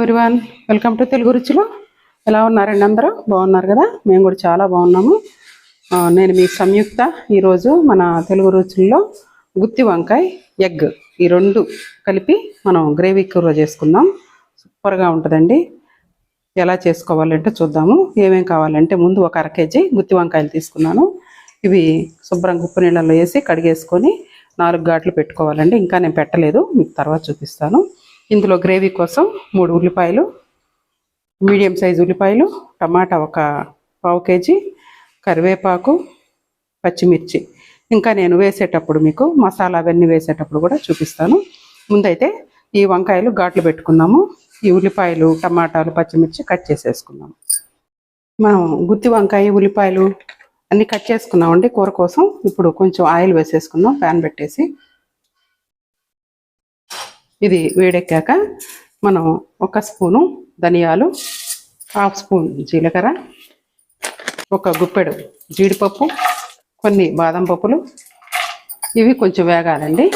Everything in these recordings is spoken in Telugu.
ఎవ్రీవన్ వెల్కమ్ టు తెలుగు రుచులు ఎలా ఉన్నారండి అందరూ? బాగున్నారు కదా? మేము కూడా చాలా బాగున్నాము. నేను మీ సంయుక్త ఈరోజు మన తెలుగు రుచుల్లో గుత్తి వంకాయ ఎగ్ ఈ రెండు కలిపి మనం గ్రేవీ కూర చేసుకుందాం. సూపర్గా ఉంటుందండి. ఎలా చేసుకోవాలంటే చూద్దాము. ఏమేమి కావాలంటే ముందు ఒక అర కేజీ గుత్తి వంకాయలు తీసుకున్నాను. ఇవి శుభ్రంగా ఉప్పు నీళ్ళలో వేసి కడిగేసుకొని నాలుగు ఘాట్లు పెట్టుకోవాలండి. ఇంకా నేను పెట్టలేదు. మీకు తర్వాత చూపిస్తాను. ఇందులో గ్రేవీ కోసం మూడు ఉల్లిపాయలు మీడియం సైజు ఉల్లిపాయలు టమాటా ఒక పావు కేజీ కరివేపాకు పచ్చిమిర్చి. ఇంకా నేను వేసేటప్పుడు మీకు మసాలా అవన్నీ వేసేటప్పుడు కూడా చూపిస్తాను. ముందైతే ఈ వంకాయలు ఘాట్లు పెట్టుకుందాము. ఈ ఉల్లిపాయలు టమాటాలు పచ్చిమిర్చి కట్ చేసేసుకుందాము. మనం గుత్తి వంకాయ ఉల్లిపాయలు అన్నీ కట్ చేసుకున్నామండి. కూర కోసం ఇప్పుడు కొంచెం ఆయిల్ వేసేసుకుందాం. ప్యాన్ పెట్టేసి ఇది వేడెక్కాక మనం ఒక స్పూను ధనియాలు హాఫ్ స్పూన్ జీలకర్ర ఒక గుప్పెడు జీడిపప్పు కొన్ని బాదం పప్పులు. ఇవి కొంచెం వేగాలండి.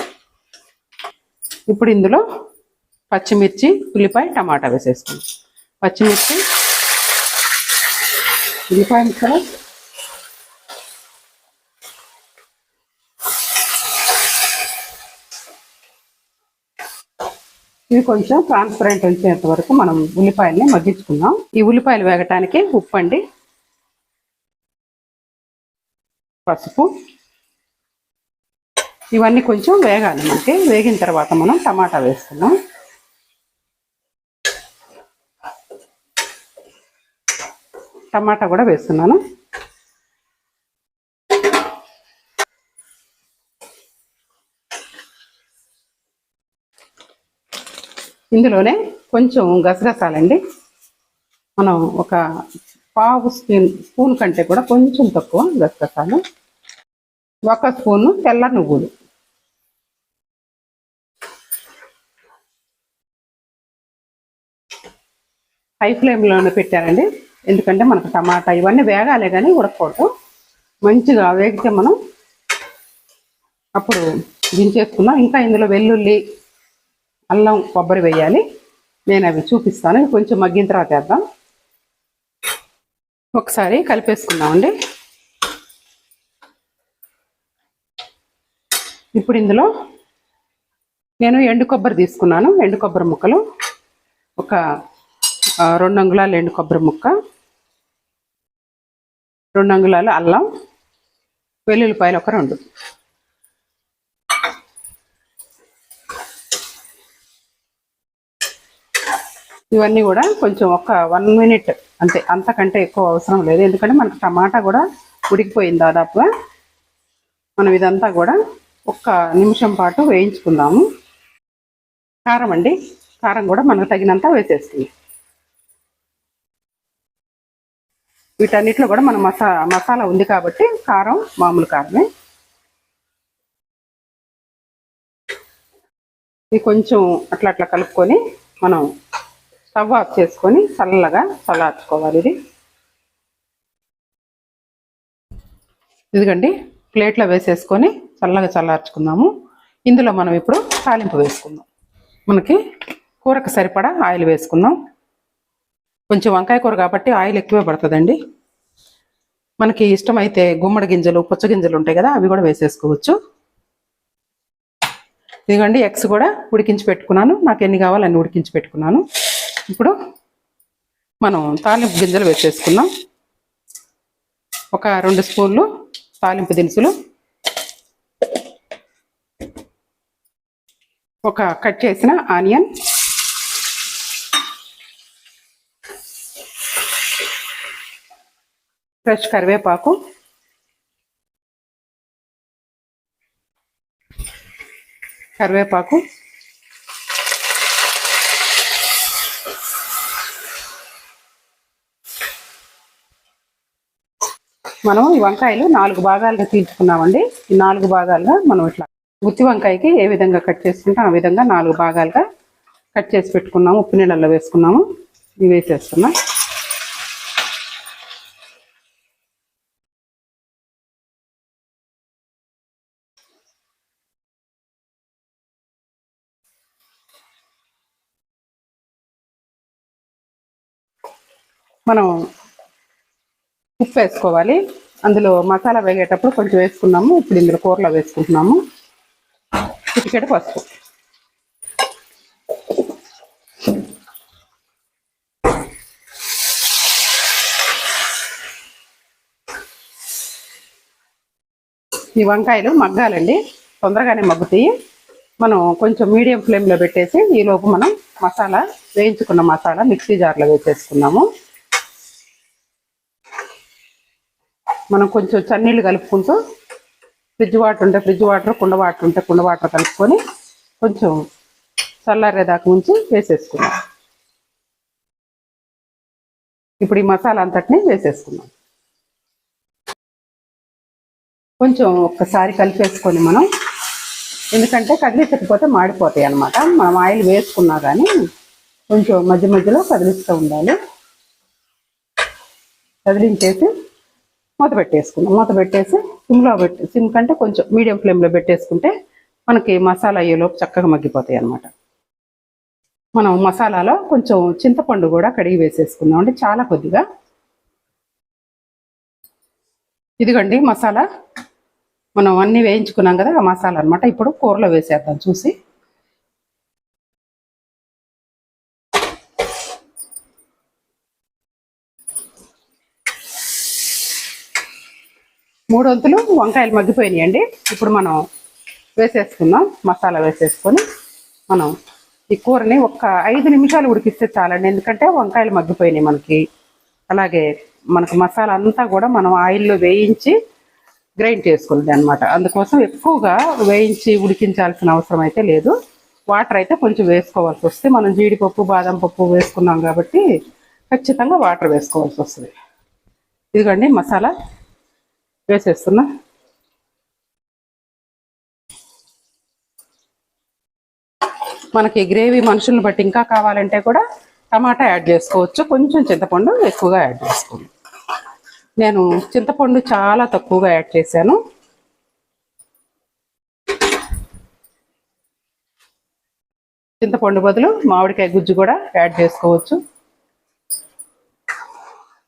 ఇప్పుడు ఇందులో పచ్చిమిర్చి ఉల్లిపాయ టమాటా వేసేసుకుందాం. పచ్చిమిర్చి ఉల్లిపాయ ముక్కలు ఇవి కొంచెం ట్రాన్స్పరెంట్ వచ్చేంత వరకు మనం ఉల్లిపాయల్ని మగ్గించుకుందాం. ఈ ఉల్లిపాయలు వేగటానికి ఉప్పు అండి పసుపు. ఇవన్నీ కొంచెం వేగాలి మనకి. వేగిన తర్వాత మనం టమాటా వేసుకుందాం టమాటా కూడా వేస్తున్నాను. ఇందులోనే కొంచెం గసగసాలండి. మనం ఒక పావు స్పూన్ స్పూన్ కంటే కూడా కొంచెం తక్కువ గసగసాలు. ఒక స్పూను తెల్ల నువ్వులు. హై ఫ్లేమ్లోనే పెట్టారండి. ఎందుకంటే మనకు టమాటా ఇవన్నీ వేగాలే కానీ ఉడకకూడదు. మంచిగా వేగితే మనం అప్పుడు దించేసుకున్నాం ఇంకా ఇందులో వెల్లుల్లి అల్లం కొబ్బరి వేయాలి. నేను అవి చూపిస్తాను. కొంచెం మగ్గిన తర్వాత వేద్దాం. ఒకసారి కలిపేసుకుందామండి. ఇప్పుడు ఇందులో నేను ఎండు కొబ్బరి తీసుకున్నాను. ఎండు కొబ్బరి ముక్కలు. ఒక రెండు అంగుళాలు ఎండు కొబ్బరి ముక్క. రెండు అంగుళాలు అల్లం. వెల్లుల్లిపాయలు ఒక రెండు. ఇవన్నీ కూడా కొంచెం ఒక వన్ మినిట్ అంతే. అంతకంటే ఎక్కువ అవసరం లేదు. ఎందుకంటే మనకు టమాటా కూడా ఉడికిపోయింది దాదాపుగా. మనం ఇదంతా కూడా ఒక్క నిమిషం పాటు వేయించుకుందాము. కారం అండి. కారం కూడా మనకు తగినంత వేసేస్తుంది వీటన్నిటిలో కూడా మన మసా మసాలా ఉంది కాబట్టి కారం మామూలు కారమే. ఇది కొంచెం అట్లా అట్లా కలుపుకొని మనం స్టవ్ ఆఫ్ చేసుకొని చల్లగా చల్లార్చుకోవాలి ఇది. ఇదిగండి ప్లేట్లో వేసేసుకొని చల్లగా చల్లార్చుకుందాము. ఇందులో మనం ఇప్పుడు తాలింపు వేసుకుందాం. మనకి కూరకు సరిపడా ఆయిల్ వేసుకుందాం. కొంచెం వంకాయ కూర కాబట్టి ఆయిల్ ఎక్కువే పడుతుందండి. మనకి ఇష్టమైతే గుమ్మడి గింజలు పుచ్చ గింజలు ఉంటాయి కదా అవి కూడా వేసేసుకోవచ్చు. ఇదిగోండి ఎగ్స్ కూడా ఉడికించి పెట్టుకున్నాను. నాకు ఎన్ని కావాలో అన్ని ఉడికించి పెట్టుకున్నాను. ఇప్పుడు మనం తాలింపు గింజలు వేసేసుకున్నాం ఒక రెండు స్పూన్లు తాలింపు దినుసులు. ఒక కట్ చేసిన ఆనియన్. ఫ్రెష్ కరివేపాకు. కరివేపాకు. మనం ఈ వంకాయలు నాలుగు భాగాలుగా తీర్చుకున్నామండి. ఈ నాలుగు భాగాలుగా మనం ఇట్లా గుత్తి వంకాయకి ఏ విధంగా కట్ చేసుకుంటే ఆ విధంగా నాలుగు భాగాలుగా కట్ చేసి పెట్టుకున్నాము. ఉప్పు నీళ్ళల్లో వేసుకున్నాము. ఇవి వేసేస్తున్నాం. మనం ఉప్పు వేసుకోవాలి. అందులో మసాలా వేగేటప్పుడు కొంచెం వేసుకున్నాము. ఇప్పుడు ఇందులో కూరలో వేసుకుంటున్నాము. చిటికెడు పసుపు. ఈ వంకాయలు మగ్గాలండి. తొందరగానే మగ్గుతాయి. మనం కొంచెం మీడియం ఫ్లేమ్లో పెట్టేసి ఈలోపు మనం మసాలా వేయించుకున్న మసాలా మిక్సీ జార్లో వేసేసుకున్నాము. మనం కొంచెం చన్నీళ్ళు కలుపుకుంటూ ఫ్రిడ్జ్ వాటర్ ఉంటే ఫ్రిడ్జ్ వాటర్ కుండ వాటర్ ఉంటే కుండ వాటర్ కలుపుకొని కొంచెం చల్లారేదాకా ఉంచి వేసేసుకున్నాం ఇప్పుడు ఈ మసాలా అంతటిని వేసేసుకున్నాం కొంచెం ఒక్కసారి కలిపేసుకొని మనం ఎందుకంటే కదిలించకపోతే మాడిపోతాయి అన్నమాట. మనం ఆయిల్ వేసుకున్నా కానీ కొంచెం మధ్య మధ్యలో కదిలిస్తూ ఉండాలి. కదిలించేసి మూత పెట్టేసుకున్నాం మూత పెట్టేసి సిమ్లో పెట్టి సిమ్ కంటే కొంచెం మీడియం ఫ్లేమ్లో పెట్టేసుకుంటే మనకి మసాలా అయ్యేలోపు చక్కగా మగ్గిపోతాయి అన్నమాట. మనం మసాలాలో కొంచెం చింతపండు కూడా కడిగి వేసేసుకుందాం అంటే చాలా కొద్దిగా. ఇదిగోండి మసాలా. మనం అన్నీ వేయించుకున్నాం కదా ఆ మసాలా అన్నమాట. ఇప్పుడు కూరలో వేసేద్దాం చూసి. మూడు వంతులు వంకాయలు మగ్గిపోయినాయండి. ఇప్పుడు మనం వేసేసుకుందాం. మసాలా వేసేసుకొని మనం ఈ కూరని ఒక ఐదు నిమిషాలు ఉడికిస్తే చాలండి. ఎందుకంటే వంకాయలు మగ్గిపోయినాయి మనకి. అలాగే మనకు మసాలా అంతా కూడా మనం ఆయిల్లో వేయించి గ్రైండ్ చేసుకున్నది అనమాట అందుకోసం ఎక్కువగా వేయించి ఉడికించాల్సిన అవసరం అయితే లేదు. వాటర్ అయితే కొంచెం వేసుకోవాల్సి వస్తే మనం జీడిపప్పు బాదం పప్పు వేసుకున్నాం కాబట్టి ఖచ్చితంగా వాటర్ వేసుకోవాల్సి వస్తుంది. ఇదిగోండి మసాలా వేసేస్తున్నా. మనకి గ్రేవీ మనుషులను బట్టి ఇంకా కావాలంటే కూడా టమాటా యాడ్ చేసుకోవచ్చు. కొంచెం చింతపండు ఎక్కువగా యాడ్ చేసుకోండి. నేను చింతపండు చాలా తక్కువగా యాడ్ చేశాను. చింతపండు బదులు మామిడికాయ గుజ్జు కూడా యాడ్ చేసుకోవచ్చు.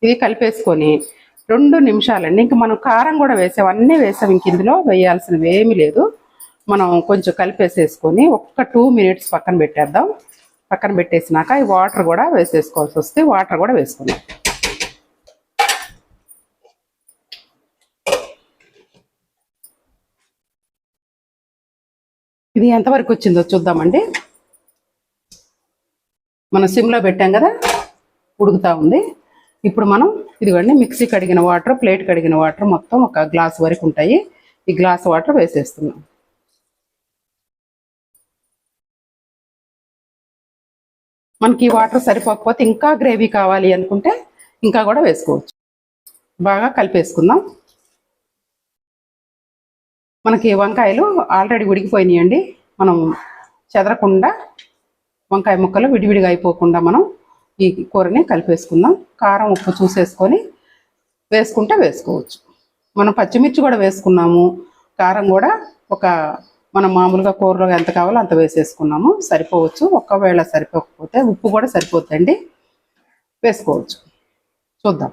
ఇది కలిపేసుకొని రెండు నిమిషాలండి. ఇంకా మనం కారం కూడా వేసాం. అన్నీ వేసాం. ఇంక ఇందులో వేయాల్సినవి ఏమీ లేదు. మనం కొంచెం కలిపేసేసుకొని ఒక్క టూ మినిట్స్ పక్కన పెట్టేద్దాం. పక్కన పెట్టేసినాక ఈ వాటర్ కూడా వేసేసుకోవాల్సి వస్తే వాటర్ కూడా వేసుకుందాం. ఇది ఎంతవరకు వచ్చిందో చూద్దామండి. మనం సిమ్లో పెట్టాం కదా? ఉడుకుతా ఉంది. ఇప్పుడు మనం ఇదిగోండి మిక్సీ కడిగిన వాటర్ ప్లేట్ కడిగిన వాటర్ మొత్తం ఒక గ్లాస్ వరకు ఉంటాయి. ఈ గ్లాస్ వాటర్ వేసేస్తున్నాం. మనకి ఈ వాటర్ సరిపోకపోతే ఇంకా గ్రేవీ కావాలి అనుకుంటే ఇంకా కూడా వేసుకోవచ్చు. బాగా కలిపేసుకుందాం. మనకి వంకాయలు ఆల్రెడీ ఉడికిపోయినాయండి. మనం చెదరకుండా వంకాయ ముక్కలు విడివిడిగా అయిపోకుండా మనం ఈ కూరని కలిపేసుకుందాం. కారం ఉప్పు చూసేసుకొని వేసుకుంటే వేసుకోవచ్చు. మనం పచ్చిమిర్చి కూడా వేసుకున్నాము. కారం కూడా ఒక మనం మామూలుగా కూరలో ఎంత కావాలో అంత వేసేసుకున్నాము. సరిపోవచ్చు. ఒకవేళ సరిపోకపోతే ఉప్పు కూడా సరిపోతుందండి వేసుకోవచ్చు. చూద్దాం.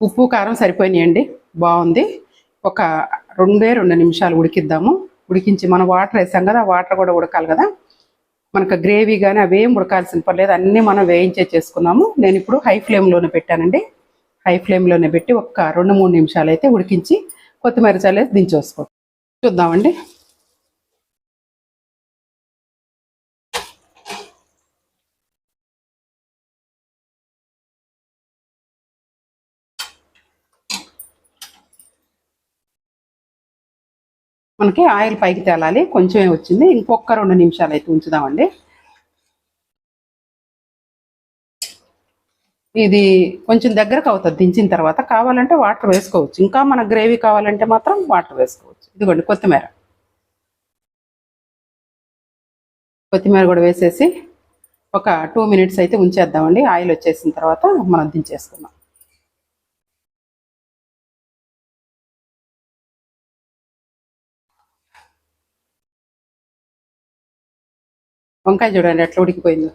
ఉప్పు కారం సరిపోయినాయండి. బాగుంది. ఒక రెండే రెండు నిమిషాలు ఉడికిద్దాము. ఉడికించి మనం వాటర్ వేసాం కదా వాటర్ కూడా ఉడకాలి కదా. మనకు గ్రేవీ కానీ అవేం ఉడకాల్సిన పర్లేదు అన్నీ మనం వేయించే చేసుకున్నాము. నేను ఇప్పుడు హై ఫ్లేమ్లోనే పెట్టానండి. హై ఫ్లేమ్లోనే పెట్టి ఒక రెండు మూడు నిమిషాలు అయితే ఉడికించి కొత్తిమీర చల్లేసి దించేసుకో. చూద్దామండి. మనకి ఆయిల్ పైకి తేలాలి. కొంచెమే వచ్చింది. ఇంకొక రెండు నిమిషాలు అయితే ఉంచుదామండి. ఇది కొంచెం దగ్గరకు అవుతుంది. దించిన తర్వాత కావాలంటే వాటర్ వేసుకోవచ్చు. ఇంకా మన గ్రేవీ కావాలంటే మాత్రం వాటర్ వేసుకోవచ్చు. ఇదిగోండి కొత్తిమీర. కొత్తిమీర కూడా వేసేసి ఒక టూ మినిట్స్ అయితే ఉంచేద్దామండి. ఆయిల్ వచ్చేసిన తర్వాత మనం దించేసుకుందాం. వంకాయ చూడండి ఎట్లా ఉడికిపోయిందో.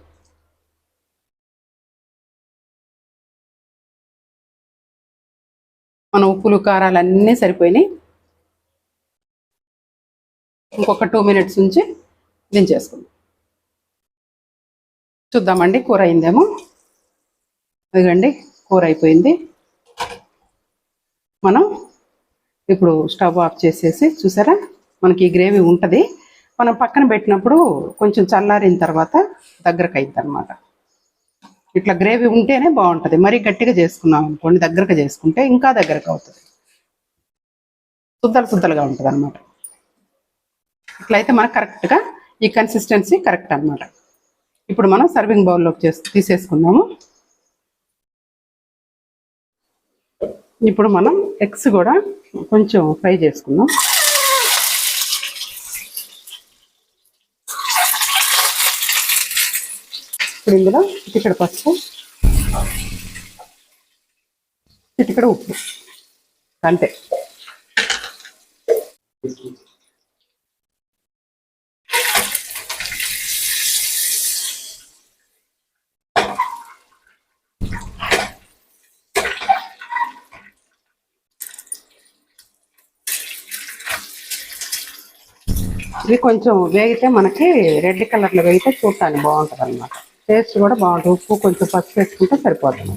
మన ఉప్పులు కారాలు అన్నీ సరిపోయినాయి. ఇంకొక టూ మినిట్స్ ఉంచి దించేసుకుందాం. చూద్దామండి కూర అయిందేమో. అదిగండి కూర అయిపోయింది. మనం ఇప్పుడు స్టవ్ ఆఫ్ చేసేసి చూసారా? మనకి ఈ గ్రేవీ ఉంటుంది. మనం పక్కన పెట్టినప్పుడు కొంచెం చల్లారిన తర్వాత దగ్గరకు అయింది అనమాట ఇట్లా గ్రేవీ ఉంటేనే బాగుంటుంది. మరీ గట్టిగా చేసుకున్నాం అనుకోండి దగ్గరకు చేసుకుంటే ఇంకా దగ్గరకు అవుతుంది సుద్దలు సుద్దలుగా ఉంటుంది అనమాట ఇట్లయితే మనకు కరెక్ట్గా ఈ కన్సిస్టెన్సీ కరెక్ట్ అన్నమాట ఇప్పుడు మనం సర్వింగ్ బౌల్లోకి చేసి తీసేసుకుందాము. ఇప్పుడు మనం ఎగ్స్ కూడా కొంచెం ఫ్రై చేసుకుందాం. ఇప్పుడు ఇందులో ఇక్కడ పసుపు ఇక్కడ ఉప్పు. అంతే. ఇది కొంచెం వేగితే మనకి రెడ్ కలర్లో వేగితే చూడటానికి బాగుంటుంది అనమాట టేస్ట్ కూడా బాగుంటుంది. ఉప్పు కొంచెం పసుపు వేసుకుంటే సరిపోతుంది.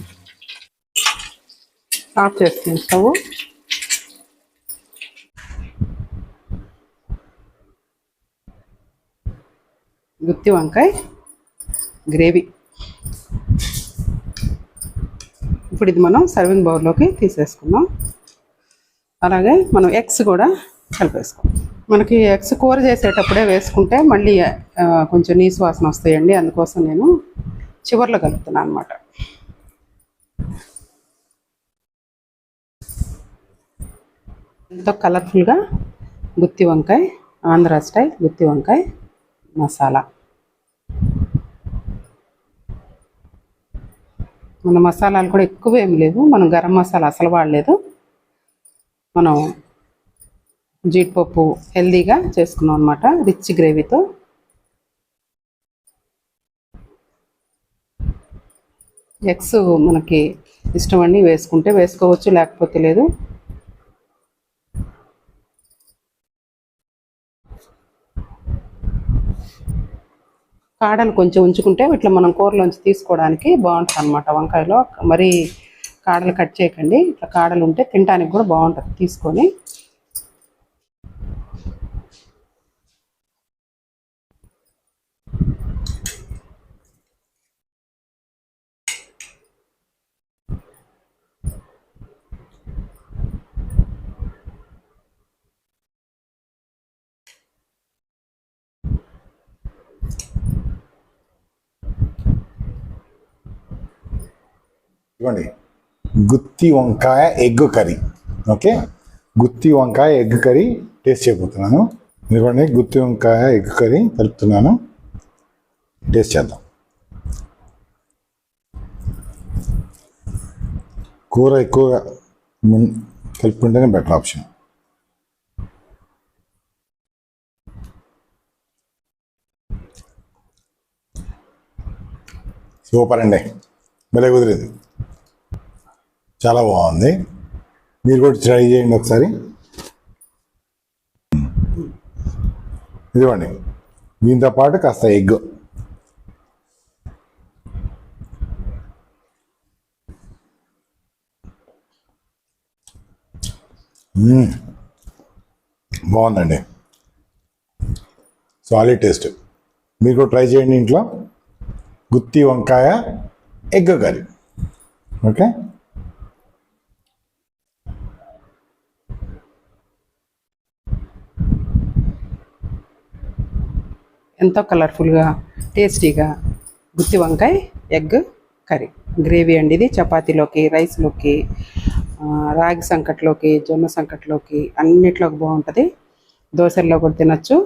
ఆఫ్ చేస్తుంది స్టవ్ గుత్తి వంకాయ గ్రేవీ. ఇప్పుడు ఇది మనం సర్వింగ్ బౌల్లోకి తీసేసుకుందాం. అలాగే మనం ఎగ్స్ కూడా కలిపేసుకుందాం మనకి ఎగ్స్ కూర చేసేటప్పుడే వేసుకుంటే మళ్ళీ కొంచెం నీసు వాసన వస్తాయండి. అందుకోసం నేను చివర్లో కలుపుతున్నాను అనమాట ఎంతో కలర్ఫుల్గా గుత్తి వంకాయ ఆంధ్ర స్టైల్ గుత్తి వంకాయ మసాలా. మన మసాలాలు కూడా ఎక్కువ ఏమి లేవు. మనం గరం మసాలా అసలు వాడలేదు. మనం జీడిపప్పు హెల్దీగా చేసుకున్నాం అనమాట రిచ్ గ్రేవీతో. ఎగ్స్ మనకి ఇష్టం అండి వేసుకుంటే వేసుకోవచ్చు లేకపోతే లేదు. కాడలు కొంచెం ఉంచుకుంటే ఇట్లా మనం కూరలోంచి తీసుకోవడానికి బాగుంటుంది అనమాట వంకాయలో. మరి కాడలు కట్ చేయకండి ఇట్లా కాడలు ఉంటే తినడానికి కూడా బాగుంటుంది తీసుకొని. ఇవ్వండి. గుత్తి వంకాయ ఎగ్ కర్రీ. ఓకే? గుత్తి వంకాయ ఎగ్ కర్రీ టేస్ట్ చేయబోతున్నాను. ఇదిగోండి గుత్తి వంకాయ ఎగ్ కర్రీ కలుపుతున్నాను. టేస్ట్ చేద్దాం. కూర ఎక్కువగా మున్- కలుపుకుంటేనే బెటర్ ఆప్షన్. సూపర్ అండి. భలే కుదిరింది. చాలా బాగుంది. మీరు కూడా ట్రై చేయండి ఒకసారి. ఇదివ్వండి దీంతో పాటు కాస్త ఎగ్. బాగుందండి. Solid taste. మీరు కూడా ట్రై చేయండి ఇంట్లో. గుత్తి వంకాయ ఎగ్ కర్రీ. ఓకే? ఎంతో కలర్ఫుల్గా టేస్టీగా గుత్తి వంకాయ ఎగ్ కర్రీ. గ్రేవీ అండి ఇది. చపాతీలోకి రైస్లోకి రాగి సంకట్లోకి జొన్న సంకట్లోకి అన్నిట్లోకి బాగుంటుంది. దోశల్లో కూడా తినచ్చు.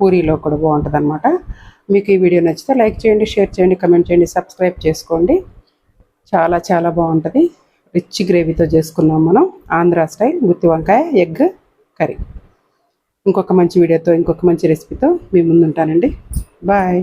పూరీలో కూడా బాగుంటుంది అనమాట మీకు ఈ వీడియో నచ్చితే లైక్ చేయండి షేర్ చేయండి కమెంట్ చేయండి సబ్స్క్రైబ్ చేసుకోండి. చాలా చాలా బాగుంటుంది. రిచ్ గ్రేవీతో చేసుకున్నాం మనం. ఆంధ్ర స్టైల్ గుత్తి వంకాయ ఎగ్ కర్రీ. ఇంకొక మంచి వీడియోతో ఇంకొక మంచి రెసిపీతో మీ ముందుంటానండి. బాయ్